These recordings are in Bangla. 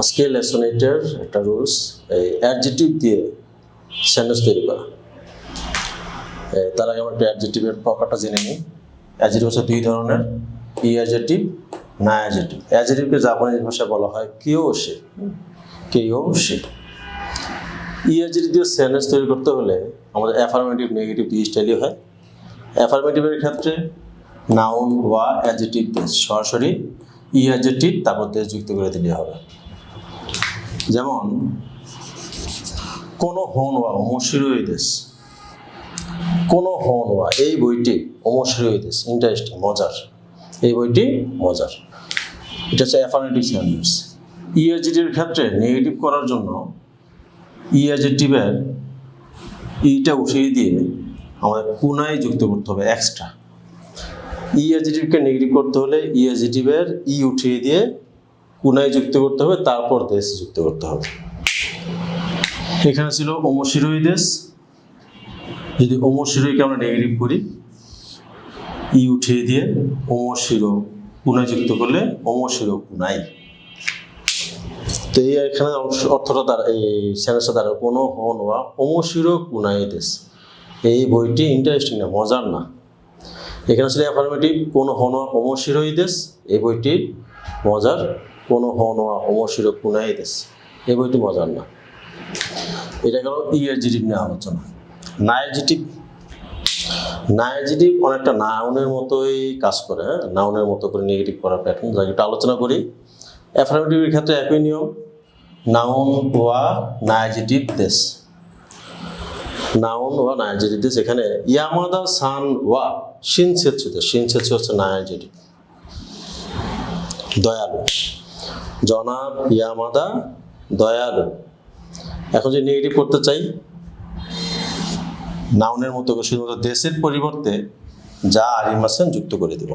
আজকে লেসন এইটের একটা রুলস, এই অ্যাডজেটিভ দিয়ে সেন্টেন্স তৈরি করা। তার আগে আমরা একটা অ্যাডজেটিভের প্রকারটা জেনে নিই। অ্যাডজেটিভ হচ্ছে দুই ধরনের, ই অ্যাডজেটিভ না অ্যাডজেটিভ অ্যাডজেটিভকে জাপানিজ ভাষায় বলা হয় কেউ সে। কেউ সে। ই অ্যাডজেটিভ দিয়ে সেন্টেন্স তৈরি করতে হলে আমাদের অ্যাফার্মেটিভ নেগেটিভ দুই স্টাইলই হয়। অ্যাফার্মেটিভের ক্ষেত্রে নাউন ওয়া অ্যাডজেটিভ সরাসরি ই অ্যাডজেটিভ তারপর দেশ যুক্ত করে দিলে হবে। যেমন, কোনো হনওয়া অমশিরই দেশ কোনো হনওয়া এই বইটি অমশিরই দেশ ইন্টারেস্টিং মজার। এই বইটি মজার। এটা হচ্ছে অ্যাফার্মেটিভ সেন্টেন্স ইএজিটির ক্ষেত্রে নেগেটিভ করার জন্য ইএজিটিভের ইটা উঠিয়ে দিয়ে আমাদের পুনায় যুক্ত করতে হবে এক্সট্রা ইএজিটিভকে নেগেটিভ করতে হলে ইএজিটিভের ই উঠিয়ে দিয়ে কুনায় যুক্ত করতে হবে, তারপর দেশ যুক্ত করতে হবে। এখানে ছিল অমশিরই দেশ। যদি অমশিরইকে আমরা নেগেটিভ করি, ই উঠিয়ে দিয়ে অমশির কুনায় যুক্ত করলে অমশির কুনাই তো এই এখানে অর্থটা দ্বারা এই সেন্সটা দ্বারা কোনো হন ওয়া অমশির কুনাই দেশ। এই বইটি ইন্টারেস্টিং না, মজার না। এখানে ছিল অ্যাফার্মেটিভ কোনো হন অমশিরই দেশ। এই বইটি মজার। কোনো হনওয়া অমশির কুনাই দেশ। এই বইটি মজার না। এটা গেল ইএজিটিভ নিয়ে আলোচনা। নাইজিটিভ নাইজিটিভ অনেকটা নাউনের মতোই কাজ করে হ্যাঁ? নাউনের মতো করে নেগেটিভ করার প্যাটার্ন যা একটু আলোচনা করি। অ্যাফার্মেটিভের ক্ষেত্রে একই নিয়ম। নাউন ওয়া নাইজিটিভ দেশ। নাউন ওয়া নাইজেটিভ দেশ। এখানে ইয়ামাদা সান ওয়া শিনসেৎসু দেশ। হচ্ছে নাইজেটিভ দয়ালু। জনাব ইয়ামাদা দয়ালু। এখন যদি নেগেটিভ করতে চাই, নাউনের মতো শুধুমাত্র দেশের পরিবর্তে যা আরিমাসেন যুক্ত করে দেব।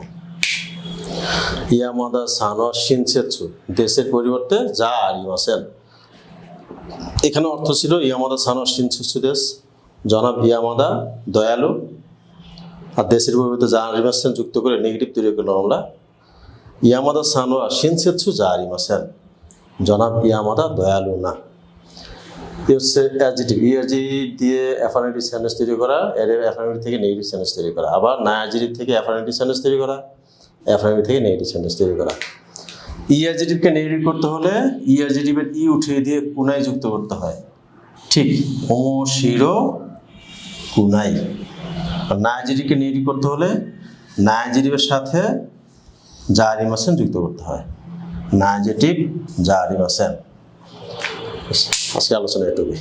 ইয়ামাদা সানোয়া শিনসেৎসু দেশের পরিবর্তে যা আরিমাসেন এখানে অর্থ ছিল ইয়ামাদা সানোয়া শিনসেৎসু দেশ, জনাব ইয়ামাদা দয়ালু। আর দেশের পরিবর্তে যা আরিমাসেন যুক্ত করে নেগেটিভ তৈরি করলাম আমরা। ইয়ামাদা সানোয়া শিনসেৎসু যা আরিমাসেন জনাব ইয়ামাদা দয়ালু না। হচ্ছে অ্যাডজেটিভ ইএজি দিয়ে অ্যাফার্মেটিভ সেন্টেন্স তৈরি করা, এর অ্যাফার্মেটিভ থেকে নেগেটিভ সেন্টেন্স তৈরি করা। আবার না থেকে অ্যাফার্মেটিভ সেন্টেন্স তৈরি করা অ্যাফার্মেটিভ থেকে নেগেটিভ সেন্টেন্স তৈরি করা। ইএজিটিভকে নেগেটিভ করতে হলে ইএজিটিভের ই উঠিয়ে দিয়ে কুনায় যুক্ত করতে হয়। ঠিক ও শিরো কুনাই। আর না অ্যাডজেটিভকে নেগেটিভ করতে হলে না অ্যাডজেটিভের সাথে যা মাসেন যুক্ত করতে হয়। নাইজেটিভ জারি মাসেন আজকে আলোচনা এটুকুই